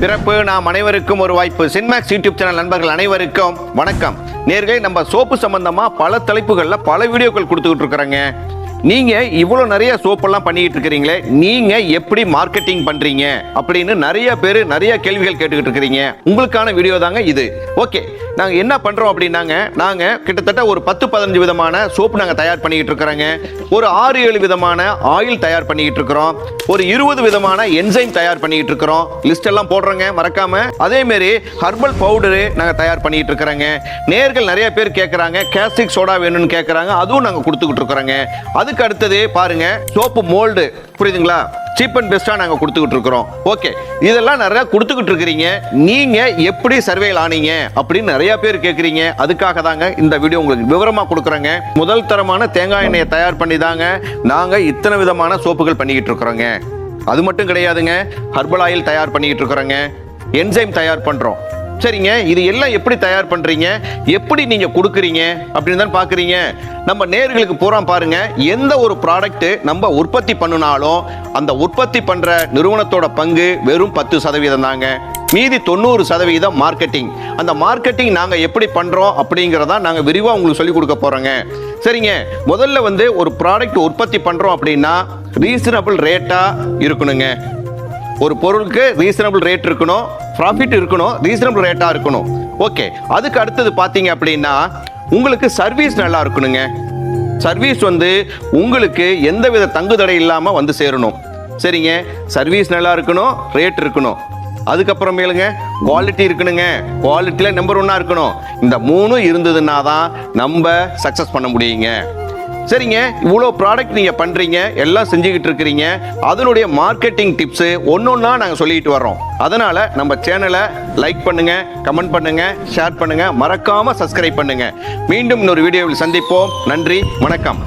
பிறப்பு நாம் அனைவருக்கும் ஒரு வாய்ப்பு. சின்மேக்ஸ் யூடியூப் சேனல் நண்பர்கள் அனைவருக்கும் வணக்கம். நேர்களே நம்ம சோப்பு சம்பந்தமா பல தலைப்புகளில் பல வீடியோக்கள் கொடுத்துக்கிட்டு இருக்கிறாங்க. நீங்க இவ்வளவு நிறைய சோப்பெல்லாம் பண்ணிக்கிட்டு இருக்கிறீங்களே நீங்க எப்படி மார்க்கெட்டிங் பண்றீங்க அப்படின்னு நிறைய பேர் நிறைய கேள்விகள் கேட்டுக்கிட்டு இருக்கிறீங்க. உங்களுக்கான வீடியோ தாங்க இது. ஓகே நாங்க என்ன பண்றோம் அப்படின்னாங்க நாங்க கிட்டத்தட்ட ஒரு பத்து பதினஞ்சு விதமான சோப்பு நாங்க தயார் பண்ணிக்கிட்டு இருக்கிறோங்க. ஒரு ஆறு ஏழு விதமான ஆயில் தயார் பண்ணிக்கிட்டு இருக்கிறோம். ஒரு இருபது விதமான என்சைம் தயார் பண்ணிக்கிட்டு இருக்கிறோம். லிஸ்ட் எல்லாம் போடுறோங்க மறக்காம. அதே மாதிரி ஹர்பல் பவுடரு நாங்க தயார் பண்ணிட்டு இருக்கிறோங்க. நேர்கள் நிறைய பேர் கேட்கறாங்க கேஸ்டிக் சோடா வேணும்னு கேட்கறாங்க அதுவும் நாங்க கொடுத்துக்கிட்டு இருக்கிறோங்க. அதுக்கு அடுத்தது பாருங்க சோப்பு மோல்டு. புரியுதுங்களா? சீப் அண்ட் பெஸ்ட்டாக நாங்கள் கொடுத்துக்கிட்டு இருக்கிறோம். ஓகே இதெல்லாம் நிறையா கொடுத்துக்கிட்டு இருக்கிறீங்க. நீங்கள் எப்படி சர்வேல் ஆனீங்க அப்படின்னு நிறையா பேர் கேட்குறீங்க அதுக்காக தாங்க இந்த வீடியோ உங்களுக்கு விவரமாக கொடுக்குறோங்க. முதல் தரமான தேங்காய் எண்ணெயை தயார் பண்ணி தாங்க நாங்கள் இத்தனை விதமான சோப்புகள் பண்ணிக்கிட்டு இருக்கிறோங்க. அது மட்டும் கிடையாதுங்க. ஹர்பல் ஆயில் தயார் பண்ணிக்கிட்டு இருக்கிறோங்க. என்சைம் தயார் பண்ணுறோம் சரிங்க இது எல்லாம் எப்படி தயார் பண்றீங்க? எப்படி நீங்க கொடுக்குறீங்க? அப்படின்னு தான் பாக்குறீங்க. நம்ம நேர்களுக்கு பூரா பாருங்க எந்த ஒரு ப்ராடக்ட் நம்ம உற்பத்தி பண்ணினாலும் அந்த உற்பத்தி பண்ற நிறுவனத்தோட பங்கு வெறும் பத்து சதவீதம் தாங்க. மீதி தொண்ணூறு சதவீதம் மார்க்கெட்டிங் அந்த மார்க்கெட்டிங் நாங்க எப்படி பண்றோம் அப்படிங்கிறத நாங்க விரிவா உங்களுக்கு சொல்லி கொடுக்க போறோங்க. சரிங்க முதல்ல வந்து ஒரு ப்ராடக்ட் உற்பத்தி பண்றோம் அப்படின்னா ரீசனபிள் ரேட்டா இருக்கணுங்க. ஒரு பொருளுக்கு ரீசனபிள் ரேட் இருக்கணும் ப்ராஃபிட் இருக்கணும் ரீசனபிள் ரேட்டாக இருக்கணும். ஓகே அதுக்கு அடுத்தது பார்த்தீங்க அப்படின்னா உங்களுக்கு சர்வீஸ் நல்லா இருக்கணுங்க. சர்வீஸ் வந்து உங்களுக்கு எந்தவித தங்குதடை இல்லாமல் வந்து சேரணும். சரிங்க சர்வீஸ் நல்லா இருக்கணும் ரேட் இருக்கணும். அதுக்கப்புறமேலுங்க குவாலிட்டி இருக்கணுங்க. குவாலிட்டியில் நம்பர் ஒன்னாக இருக்கணும். இந்த மூணும் இருந்ததுன்னா தான் நம்ம சக்ஸஸ் பண்ண முடியுங்க. சரிங்க இவ்வளோ ப்ராடக்ட் நீங்கள் பண்ணுறீங்க எல்லாம் செஞ்சுக்கிட்டு இருக்கிறீங்க. அதனுடைய மார்க்கெட்டிங் டிப்ஸு ஒன்று ஒன்றா நாங்கள் சொல்லிட்டு வர்றோம். அதனால் நம்ம சேனலை லைக் பண்ணுங்கள் கமெண்ட் பண்ணுங்கள் ஷேர் பண்ணுங்கள் மறக்காமல் சப்ஸ்கிரைப் பண்ணுங்கள் மீண்டும் இன்னொரு வீடியோவில் சந்திப்போம். நன்றி வணக்கம்.